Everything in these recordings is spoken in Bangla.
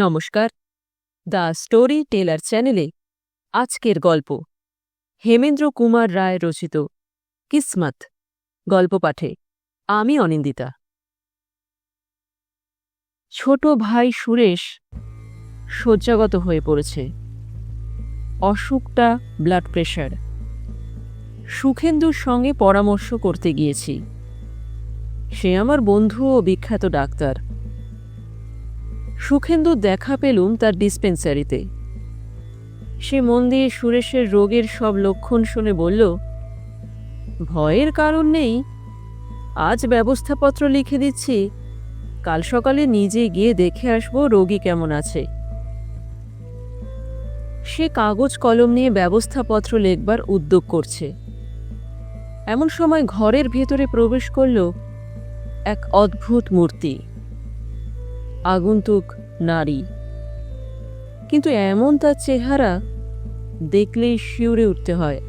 নমস্কার। দ্য স্টোরি টেলার চ্যানেলে আজকের গল্প। হেমেন্দ্র কুমার রায় রচিত। কিসমত। গল্প পাঠে। আমি অনিন্দিতা। ছোট ভাই সুরেশ শয্যাগত হয়ে পড়েছে। অসুখটা ব্লাড প্রেশার সুখেন্দুর সঙ্গে পরামর্শ করতে গিয়েছি। সে আমার বন্ধু ও বিখ্যাত ডাক্তার। সুখেন্দু দেখা পেলুম তার ডিসপেন্সারিতে। সে মন দিয়ে সুরেশের রোগের সব লক্ষণ শুনে বলল, ভয়ের কারণ নেই। আজ ব্যবস্থাপত্র লিখে দিচ্ছি। কাল সকালে নিজে গিয়ে দেখে আসব রোগী কেমন আছে। সে কাগজ কলম নিয়ে ব্যবস্থাপত্র লেখবার উদ্যোগ করছে। এমন সময় ঘরের ভেতরে প্রবেশ করল এক অদ্ভুত মূর্তি। আগন্তুক নারী। কিন্তু এমন তার চেহারা দেখলেই শিউরে উঠতে হয়।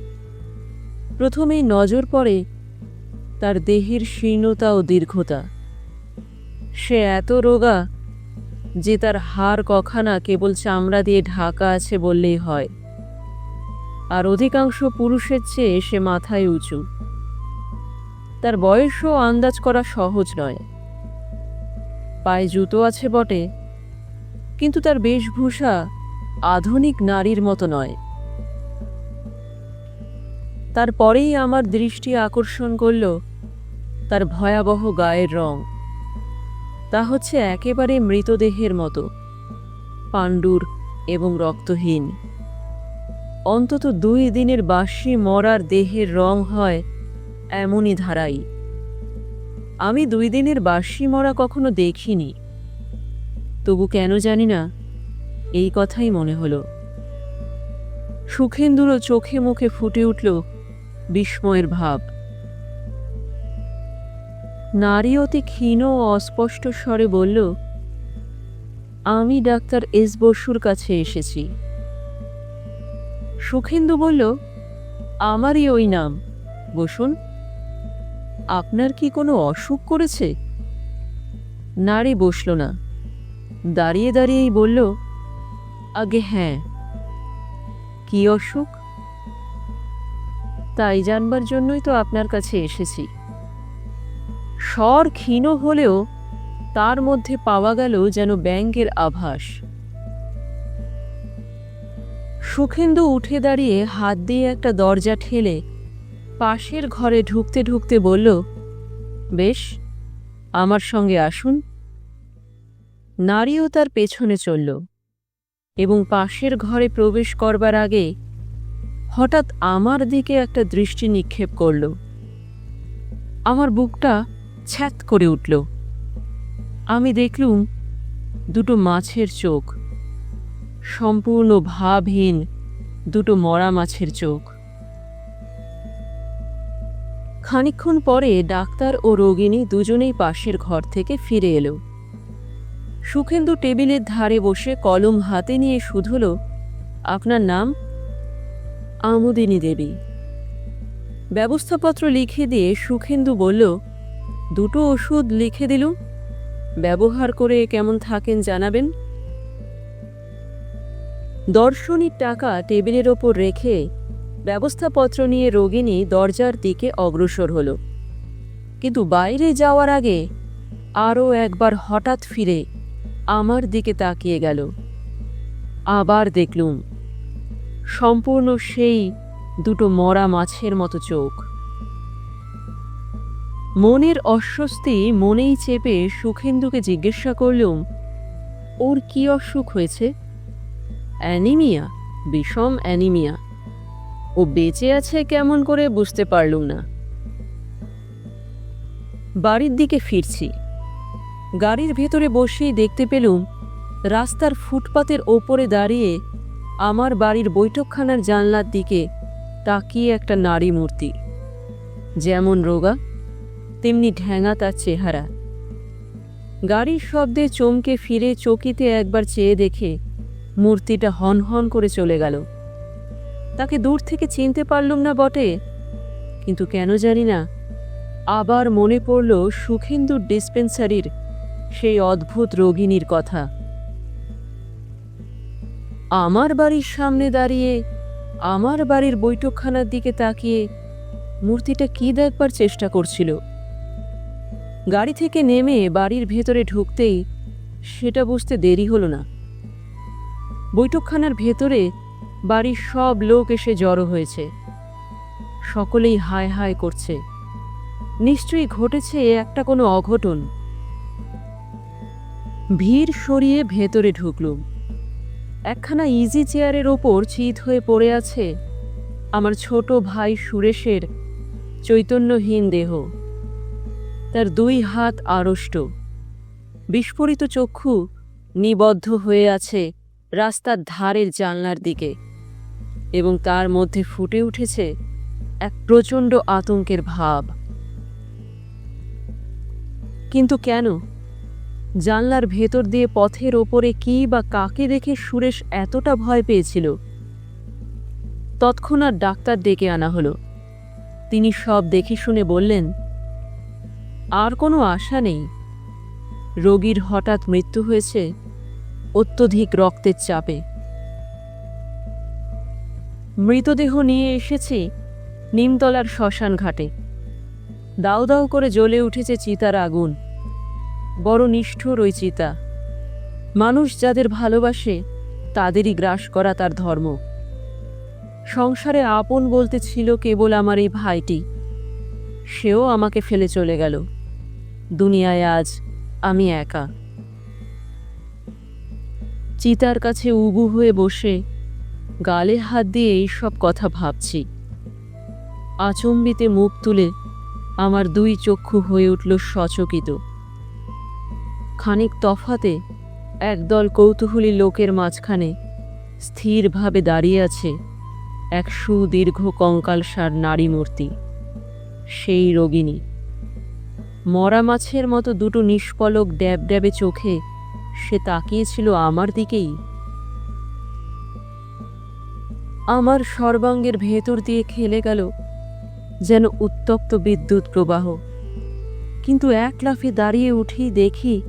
প্রথমেই নজর পড়ে তার দেহের শীর্ণতা ও দীর্ঘতা। সে এত রোগা যে তার হাড় কখানা কেবল চামড়া দিয়ে ঢাকা আছে বললেই হয়। আর অধিকাংশ পুরুষের চেয়ে সে মাথায় উঁচু। তার বয়সও আন্দাজ করা সহজ নয়। পায়ে জুতো আছে বটে। কিন্তু তার বেশভূষা আধুনিক নারীর মতো নয়। তারপরেই আমার দৃষ্টি আকর্ষণ করল তার ভয়াবহ গায়ের রং। তা হচ্ছে একেবারে মৃতদেহের মতো, পাণ্ডুর এবং রক্তহীন। অন্তত দুই দিনের বাসি মরার দেহের রং হয় এমনই ধারাই। আমি দুই দিনের বাসি মরা কখনো দেখিনি। তবু কেন জানি না, এই কথাই মনে হলো। সুখেন্দুরও চোখে মুখে ফুটে উঠল বিস্ময়ের ভাব। নারী অতি ক্ষীণ ও অস্পষ্ট স্বরে বলল, আমি ডাক্তার এস বসুর কাছে এসেছি। সুখেন্দু বলল, আমারই ওই নাম, বসুন। আপনার কি কোনো অসুখ করেছে? নারী বসল না। দাঁড়িয়ে দাঁড়িয়েই বলল, আগে হ্যাঁ। কি অসুখ? তাই জানবার জন্যই তো আপনার কাছে এসেছি। স্বর ক্ষীণ হলেও তার মধ্যে পাওয়া গেল যেন ব্যাংকের আভাস। সুখেন্দু উঠে দাঁড়িয়ে হাত দিয়ে একটা দরজা ঠেলে পাশের ঘরে ঢুকতে ঢুকতে বলল, বেশ, আমার সঙ্গে আসুন। নারীও তার পেছনে চলল এবং পাশের ঘরে প্রবেশ করবার আগে হঠাৎ আমার দিকে একটা দৃষ্টি নিক্ষেপ করল। আমার বুকটা ছ্যাত করে উঠল। আমি দেখলুম দুটো মাছের চোখ, সম্পূর্ণ ভাবহীন দুটো মরা মাছের চোখ। খানিক্ষণ পরে ডাক্তার ও রোগিণী দুজনেই পাশের ঘর থেকে ফিরে এলো। সুখেন্দু টেবিলের ধারে বসে কলম হাতে নিয়ে শুধল, আপনার নাম? আমোদিনী দেবী। ব্যবস্থাপত্র লিখে দিয়ে সুখেন্দু বলল, দুটো ওষুধ লিখে দিলুম। ব্যবহার করে কেমন থাকেন জানাবেন? দর্শনীর টাকা টেবিলের ওপর রেখে ব্যবস্থাপত্র নিয়ে রোগিণী দরজার দিকে অগ্রসর হল। কিন্তু বাইরে যাওয়ার আগে আরও একবার হঠাৎ ফিরে আমার দিকে তাকিয়ে গেল। আবার দেখলুম, সম্পূর্ণ সেই দুটো মরা মাছের মতো চোখ। মনের অস্বস্তি মনেই চেপে সুখেন্দুকে জিজ্ঞাসা করলুম, ওর কি অসুখ হয়েছে? অ্যানিমিয়া, বিষম অ্যানিমিয়া। ও বেঁচে আছে কেমন করে বুঝতে পারলুম না। বাড়ির দিকে ফিরছি। গাড়ির ভেতরে বসেই দেখতে পেলুম, রাস্তার ফুটপাতের ওপরে দাঁড়িয়ে আমার বাড়ির বৈঠকখানার জানলার দিকে তাকিয়ে একটা নারী মূর্তি। যেমন রোগা, তেমনি ঢ্যাঙা তার চেহারা। গাড়ির শব্দে চমকে ফিরে চকিতে একবার চেয়ে দেখে মূর্তিটা হন হন করে চলে গেল। তাকে দূর থেকে চিনতে পারলুম না বটে। কিন্তু কেন জানি না, আবার মনে পড়ল সুখেন্দুর ডিসপেন্সারির সেই অদ্ভুত রোগিনীর কথা। আমার বাড়ির সামনে দাঁড়িয়ে, আমার বাড়ির বৈঠকখানার দিকে তাকিয়ে মূর্তিটা কি দেখবার চেষ্টা করছিল? গাড়ি থেকে নেমে বাড়ির ভেতরে ঢুকতেই সেটা বুঝতে দেরি হলো না। বৈঠকখানার ভেতরে বাড়ির সব লোক এসে জড়ো হয়েছে। সকলেই হায় হায় করছে। নিশ্চয়ই ঘটেছে একটা কোনো অঘটন। ভিড় সরিয়ে ভেতরে ঢুকলুম। একখানা ইজি চেয়ারের ওপর চিত হয়ে পড়ে আছে আমার ছোট ভাই সুরেশের চৈতন্যহীন দেহ। তার দুই হাত আড়ষ্ট। বিস্ফোরিত চক্ষু নিবদ্ধ হয়ে আছে রাস্তার ধারের জানলার দিকে। এবং তার মধ্যে ফুটে উঠেছে এক প্রচণ্ড আতঙ্কের ভাব। কিন্তু কেন? জানলার ভেতর দিয়ে পথের ওপরে কি বা কাকে দেখে সুরেশ এতটা ভয় পেয়েছিল? তৎক্ষণাৎ ডাক্তার ডেকে আনা হলো। তিনি সব দেখে শুনে বললেন, আর কোনো আশা নেই। রোগীর হঠাৎ মৃত্যু হয়েছে অত্যধিক রক্তের চাপে। মৃতদেহ নিয়ে এসেছি নিমতলার শ্মশান ঘাটে। দাউ দাউ করে জ্বলে উঠেছে চিতার আগুন। বড় নিষ্ঠুর ওই চিতা। মানুষ যাদের ভালোবাসে, তাদেরই গ্রাস করা তার ধর্ম। সংসারে আপন বলতে ছিল কেবল আমার এই ভাইটি। সেও আমাকে ফেলে চলে গেল। দুনিয়ায় আজ আমি একা। চিতার কাছে উবু হয়ে বসে গালে হাত দিয়ে এইসব কথা ভাবছি। আচম্বিতে মুখ তুলে আমার দুই চক্ষু হয়ে উঠল সচকিত। খানিক তফাতে একদল কৌতূহলী লোকের মাঝখানে স্থিরভাবে দাঁড়িয়ে আছে এক সুদীর্ঘ কঙ্কালসার নারী মূর্তি, সেই রোগিণী। মরা মাছের মতো দুটো নিষ্পলক ড্যাব ড্যাবে চোখে সে তাকিয়েছিল আমার দিকেই। আমার সর্বাঙ্গের ভেতর দিয়ে খেলে গেল যেন উত্তপ্ত বিদ্যুৎ প্রবাহ। কিন্তু এক লাফে দাঁড়িয়ে উঠি দেখি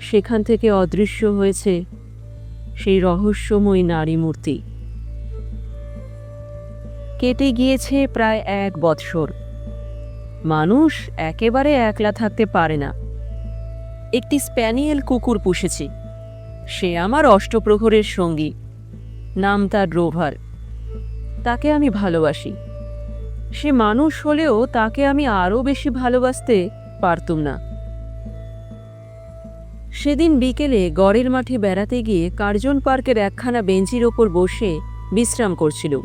সেখান থেকে অদৃশ্য হয়েছে সেই রহস্যময়ী নারী মূর্তি। কেটে গিয়েছে প্রায় এক বৎসর। মানুষ একেবারে একলা থাকতে পারে না। একটি স্প্যানিয়েল কুকুর পুষেছি। সে আমার অষ্টপ্রহরের সঙ্গী। নাম তার রোভার। তাকে আমি ভালোবাসি। সে মানুষ হলেও তাকে আমি আরও বেশি ভালোবাসতে পারতুম না। সেদিন বিকেলে গড়ের মাঠে বেড়াতে গিয়ে কার্জন পার্কের একখানা বেঞ্চির ওপর বসে বিশ্রাম করছিল।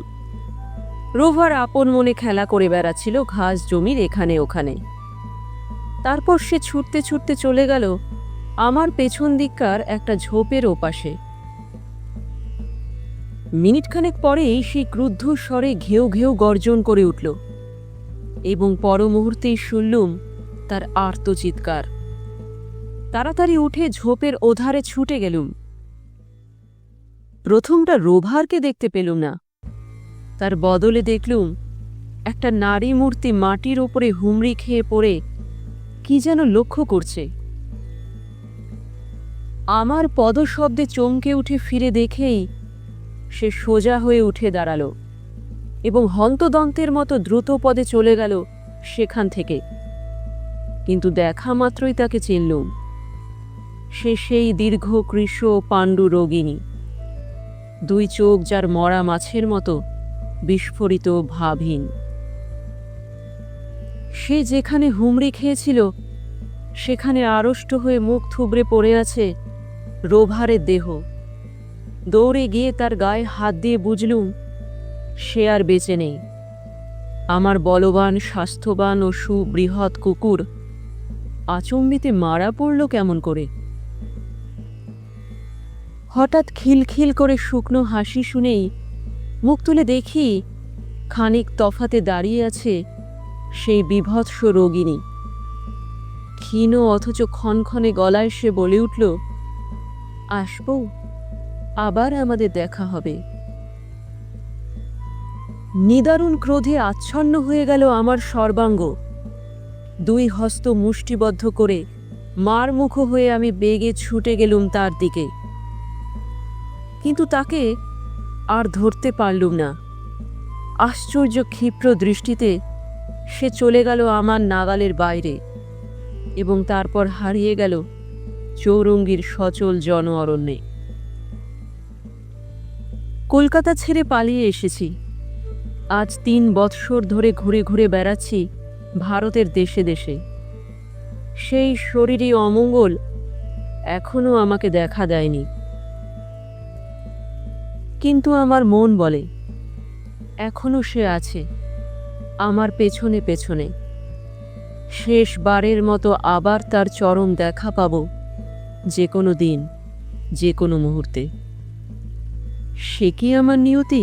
রোভার আপন মনে খেলা করে বেড়াচ্ছিল ঘাস জমির এখানে ওখানে। তারপর সে ছুটতে ছুটতে চলে গেল আমার পেছন দিককার একটা ঝোপের ওপাশে। মিনিটখানেক পরেই সেই ক্রুদ্ধ স্বরে ঘেউ ঘেউ গর্জন করে উঠল এবং পর মুহূর্তেই শুনলুম তার আর্ত চিৎকার তাড়াতাড়ি উঠে ঝোপের ওধারে ছুটে গেলুম। প্রথমটা রোভারকে দেখতে পেলুম না। তার বদলে দেখলুম একটা নারী মূর্তি মাটির ওপরে হুমড়ি খেয়ে পড়ে কি যেন লক্ষ্য করছে। আমার পদশব্দে চমকে উঠে ফিরে দেখেই সে সোজা হয়ে উঠে দাঁড়াল এবং হন্তদন্তের মতো দ্রুত পদে চলে গেল সেখান থেকে। কিন্তু দেখা মাত্রই তাকে চিনলুম সে সেই দীর্ঘ কৃষ পাণ্ডু রোগিণী। দুই চোখ যার মরা মাছের মতো বিস্ফোরিত ভাবহীন। সে যেখানে হুমড়ি খেয়েছিল, সেখানে আড়ষ্ট হয়ে মুখ থুবড়ে পড়ে আছে রোভারের দেহ। দৌড়ে গিয়ে তার গায়ে হাত দিয়ে বুঝলুম, সে আর বেঁচে নেই। আমার বলবান, স্বাস্থ্যবান ও সুবৃহৎ কুকুর আচম্বিতে মারা পড়ল কেমন করে? হঠাৎ খিলখিল করে শুকনো হাসি শুনেই মুখ তুলে দেখি খানিক তফাতে দাঁড়িয়ে আছে সেই বিভৎস রোগিণী। ক্ষীণ অথচ ক্ষণক্ষণে গলায় সে বলে উঠল, আসব? আবার আমাদের দেখা হবে। নিদারুণ ক্রোধে আচ্ছন্ন হয়ে গেল আমার সর্বাঙ্গ। দুই হস্ত মুষ্টিবদ্ধ করে মার মুখ হয়ে আমি বেগে ছুটে গেলুম তার দিকে। কিন্তু তাকে আর ধরতে পারলুম না। আশ্চর্য ক্ষিপ্র দৃষ্টিতে সে চলে গেল আমার নাগালের বাইরে এবং তারপর হারিয়ে গেল চৌরঙ্গীর সচল জন অরণ্যে কলকাতা ছেড়ে পালিয়ে এসেছি। আজ তিন বৎসর ধরে ঘুরে ঘুরে বেড়াচ্ছি ভারতের দেশে দেশে। সেই শরীরই অমঙ্গল এখনও আমাকে দেখা দেয়নি। কিন্তু আমার মন বলে এখনও সে আছে, আমার পেছনে পেছনে। শেষবারের মতো আবার তার চরম দেখা পাব যে কোনো দিন, যে কোনো মুহূর্তে। সে কি আমার নিয়তি?